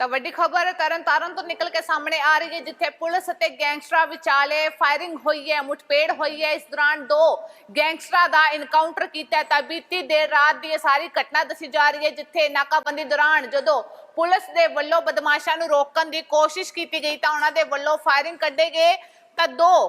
ਤਾਂ ਵੱਡੀ ਖਬਰ ਤਰਨਤਾਰਨ ਤੋਂ ਨਿਕਲ ਕੇ ਸਾਹਮਣੇ ਆ ਰਹੀ ਹੈ, ਜਿੱਥੇ ਪੁਲਿਸ ਅਤੇ ਗੈਂਗਸਟਰਾਂ ਵਿਚਾਲੇ ਫਾਇਰਿੰਗ ਹੋਈ ਹੈ, ਮੁਠਭੇੜ ਹੋਈ ਹੈ। ਇਸ ਦੌਰਾਨ ਦੋ ਗੈਂਗਸਟਰਾਂ ਦਾ ਇਨਕਾਊਂਟਰ ਕੀਤਾ ਤਾਂ ਬੀਤੀ ਦੇਰ ਰਾਤ ਦੀ ਇਹ ਸਾਰੀ ਘਟਨਾ ਦੱਸੀ ਜਾ ਰਹੀ ਹੈ, ਜਿੱਥੇ ਨਾਕਾਬੰਦੀ ਦੌਰਾਨ ਜਦੋਂ ਪੁਲਿਸ ਦੇ ਵੱਲੋਂ ਬਦਮਾਸ਼ਾਂ ਨੂੰ ਰੋਕਣ ਦੀ ਕੋਸ਼ਿਸ਼ ਕੀਤੀ ਗਈ, ਤਾਂ ਉਹਨਾਂ ਦੇ ਵੱਲੋਂ ਫਾਇਰਿੰਗ ਕੱਢੇ ਗਏ। ਤਾਂ ਦੋ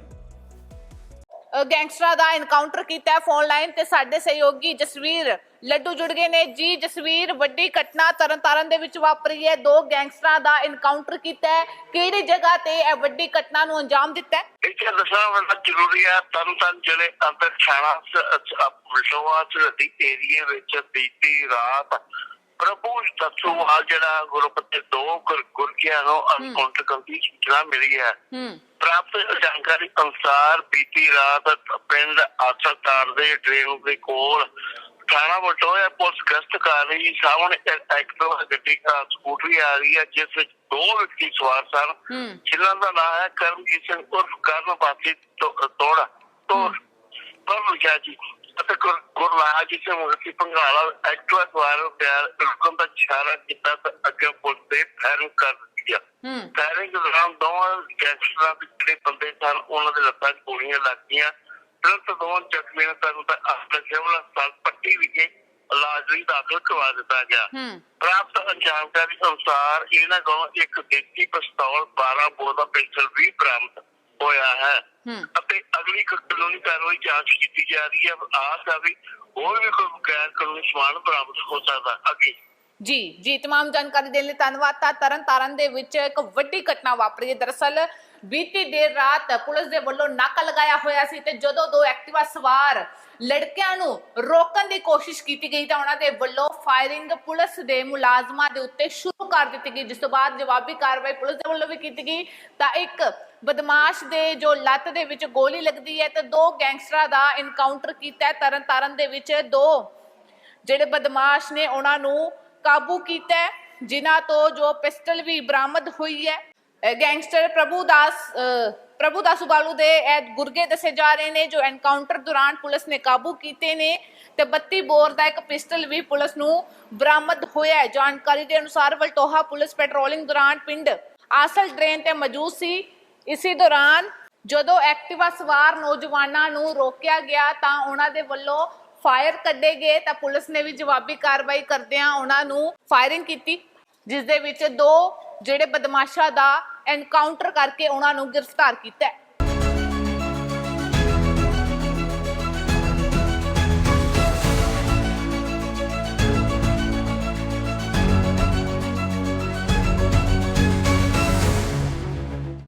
ਗੈਂਗਸਟਰਾਂ ਦਾ ਐਨਕਾਊਂਟਰ ਕੀਤਾ ਹੈ ਫੋਨ ਲਾਈਨ ਤੇ ਸਾਡੇ ਸਹਿਯੋਗੀ ਜਸਵੀਰ ਲੱਡੂ ਜੁੜ ਗਏ ਨੇ। ਜੀ ਜਸਵੀਰ ਵੱਡੀ ਘਟਨਾ ਤਰਨਤਾਰਨ ਦੇ ਵਿੱਚ ਵਾਪਰੀ ਹੈ। ਦੋ ਗੈਂਗਸਟਰਾਂ ਦਾ ਐਨਕਾਊਂਟਰ ਕੀਤਾ ਹੈ। ਕਿਹੜੀ ਜਗ੍ਹਾ ਤੇ ਇਹ ਵੱਡੀ ਘਟਨਾ ਨੂੰ ਅੰਜਾਮ ਦਿੱਤਾ ਹੈ? ਇੱਥੇ ਦੱਸਣਾ ਬੜਾ ਜ਼ਰੂਰੀ ਹੈ। ਤਰਨ ਤਾਰਨ ਜ਼ਿਲ੍ਹੇ ਅੰਦਰ ਛਾਣਾ ਵਿਸ਼ਵਾ ਸਰਹੱਦੀ ਏਰੀਏ ਵਿੱਚ ਬੀਤੀ ਰਾਤ ਪ੍ਰਭੂ ਦਸੂਵਾਲ ਜਿਹੜਾ ਗਰੁੱਪ ਦੇ ਦੋ ਗੁਰ- ਗੁਰਕਿਆਂ ਨੂੰ ਅਨਕਾਊਂਟਰ ਕਰਨ ਦੀ ਸੂਚਨਾ ਮਿਲੀ ਹੈ। ਹੂੰ। ਪ੍ਰਾਪਤ ਜਾਣਕਾਰੀ ਅਨੁਸਾਰ ਬੀਤੀ ਰਾਤ ਪਿੰਡ ਆਸਰਤਾਰ ਦੇ ਡਰੇਨ ਦੇ ਕੋਲ ਥਾਣਾ ਬਟੋਇਆ ਪੁਲਿਸ ਗਸ਼ਤ ਕਰ ਰਹੀ ਸੀ। ਸਾਹਮਣੇ ਐਕਟਿਵਾ ਗੱਡੀ ਅ, ਸਕੂਟਰੀ ਆ ਰਹੀ ਹੈ ਜਿਸ ਵਿੱਚ ਦੋ ਵਿਅਕਤੀ ਸਵਾਰ ਸਨ। ਜਿਨ੍ਹਾਂ ਦਾ ਨਾਮ ਹੈ ਕਰਮਜੀਤ ਸਿੰਘ ਉਰਫ ਕਰਨ ਵਾਸੀ ਤੋੜਾ। ਤੋੜ। ਪਰ ਲਿਖਿਆ ਜੀ। ਅਤੇ ਗੁਰ- ਗੁਰਲਾਲ ਜੀ ਸਿੰਘ ਮੁਖੀ ਪੰਗਾਲਾ ਐਕਟਿਵਾ ਸਵਾਰ ਪਿਆਰ ਰੁਕਣ ਦਾ ਇਸ਼ਾਰਾ ਕੀਤਾ ਤਾਂ ਅੱਗੇ ਪੁਲਿਸ ਦੇ ਫੈਰਿੰਗ ਕਰ ਦਿੱਤੀ ਦੇ ਦੌਰਾਨ ਦੋਵਾਂ ਗੈਂਗਸਟਰਾਂ ਦੇ ਜਿਹੜੇ ਬੰਦੇ ਸਨ ਉਹਨਾਂ ਦੇ ਲੱਤਾਂ 'ਚ ਗੋਲੀਆਂ ਲੱਗ ਗਈਆਂ। ਤੁਰੰਤ ਦੋਵਾਂ ਜ਼ਖਮੀਆਂ ਨੂੰ ਤੁਹਾਨੂੰ ਤਾਂ ਆਪਣੇ ਸਿਵਲ ਹਸਪਤਾਲ ਪੱਟੀ ਵਿਖੇ ਇਲਾਜ ਲਈ ਦਾਖਲ ਕਰਵਾ ਦਿੱਤਾ ਗਿਆ। ਹੂੰ। ਪ੍ਰਾਪਤ ਜਾਣਕਾਰੀ ਅਨੁਸਾਰ ਇਹਨਾਂ ਕੋਲੋਂ ਇੱਕ ਦੇਸੀ ਪਿਸਤੌਲ 12 ਬੋਰ ਦਾ ਪਿਸਤਲ ਵੀ ਬਰਾਮਦ ਹੋਇਆ ਹੈ ਹੂੰ ਅਤੇ ਅਗਲੀ ਕ- ਕਾਨੂੰਨੀ ਕਾਰਵਾਈ ਜਾਂਚ ਕੀਤੀ ਜਾ ਰਹੀ ਹੈ ਆਸ ਹੈ ਵੀ ਹੋਰ ਵੀ ਕੋਈ ਗੈਰ ਕਾਨੂੰਨੀ ਸਮਾਨ ਬਰਾਮਦ ਹੋ ਸਕਦਾ ਅੱਗੇ ਜੀ ਜੀ तमाम ਜਾਣਕਾਰੀ ਦੇਣ ਲਈ ਧੰਨਵਾਦ ਤਾਂ ਤਰਨ ਤਾਰਨ ਦੇ ਵਿੱਚ ਇੱਕ ਵੱਡੀ ਘਟਨਾ ਵਾਪਰੀ ਹੈ ਦਰਅਸਲ ਬੀਤੀ ਦੇਰ ਰਾਤ ਪੁਲਿਸ ਦੇ ਵੱਲੋਂ ਨਾਕਾ ਲਗਾਇਆ ਹੋਇਆ ਸੀ ਤੇ ਜਦੋਂ ਦੋ ਐਕਟਿਵਾ ਸਵਾਰ ਲੜਕਿਆਂ ਨੂੰ ਰੋਕਣ ਦੀ ਕੋਸ਼ਿਸ਼ ਕੀਤੀ ਗਈ ਤਾਂ ਉਹਨਾਂ ਦੇ ਵੱਲੋਂ ਫਾਇਰਿੰਗ ਪੁਲਿਸ ਦੇ ਮੁਲਾਜ਼ਮਾਂ ਦੇ ਉੱਤੇ ਸ਼ੁਰੂ ਕਰ ਦਿੱਤੀ ਗਈ ਜਿਸ ਤੋਂ ਬਾਅਦ ਜਵਾਬੀ ਕਾਰਵਾਈ ਪੁਲਿਸ ਦੇ ਵੱਲੋਂ ਵੀ ਕੀਤੀ ਗਈ ਤਾਂ ਇੱਕ ਬਦਮਾਸ਼ ਦੇ ਜੋ ਲੱਤ ਦੇ ਵਿੱਚ ਗੋਲੀ ਲੱਗਦੀ ਹੈ ਤੇ ਦੋ ਗੈਂਗਸਟਰਾਂ ਦਾ ਇਨਕਾਊਂਟਰ ਕੀਤਾ ਹੈ ਤਰਨ ਦੇ ਵਿੱਚ। ਦੋ ਜਿਹੜੇ ਬਦਮਾਸ਼ ਨੇ ਉਹਨਾਂ ਨੂੰ ਕਾਬੂ ਕੀਤਾ ਹੈ, ਜਿਨ੍ਹਾਂ ਤੋਂ ਜੋ ਪਿਸਟਲ ਵੀ ਬਰਾਮਦ ਹੋਈ ਹੈ। ਗੈਂਗਸਟਰ ਪ੍ਰਭੂ ਦਾਸ ਪ੍ਰਭੂ ਦਾਸ ਉਬਾਲੂ ਦੇ ਇਹ ਗੁਰਗੇ ਦੱਸੇ ਜਾ ਰਹੇ ਨੇ ਜੋ ਐਨਕਾਊਂਟਰ ਦੌਰਾਨ ਪੁਲਿਸ ਨੇ ਕਾਬੂ ਕੀਤੇ ਨੇ ਤੇ 32 ਬੋਰ ਦਾ ਇੱਕ ਪਿਸਟਲ ਵੀ ਪੁਲਿਸ ਨੂੰ ਬਰਾਮਦ ਹੋਇਆ ਹੈ। ਜਾਣਕਾਰੀ ਦੇ ਅਨੁਸਾਰ ਵਲਟੋਹਾ ਪੁਲਿਸ ਪੈਟਰੋਲਿੰਗ ਦੌਰਾਨ ਪਿੰਡ ਆਸਲ ਡਰੇਨ ਤੇ ਮੌਜੂਦ ਸੀ। ਇਸੇ ਦੌਰਾਨ ਜਦੋਂ ਐਕਟਿਵਾ ਸਵਾਰ ਨੌਜਵਾਨਾਂ ਨੂੰ ਰੋਕਿਆ ਗਿਆ ਤਾਂ ਉਹਨਾਂ ਦੇ ਵੱਲੋਂ ਫਾਇਰ ਕੱਢੇ ਗਏ ਤਾਂ ਪੁਲਿਸ ਨੇ ਵੀ ਜਵਾਬੀ ਕਾਰਵਾਈ ਕਰਦਿਆਂ ਉਹਨਾਂ ਨੂੰ ਫਾਇਰਿੰਗ ਕੀਤੀ, ਜਿਸ ਦੇ ਵਿੱਚ ਦੋ ਜਿਹੜੇ ਬਦਮਾਸ਼ਾਂ ਦਾ ਐਨਕਾਊਂਟਰ ਕਰਕੇ ਉਹਨਾਂ ਨੂੰ ਗ੍ਰਿਫਤਾਰ ਕੀਤਾ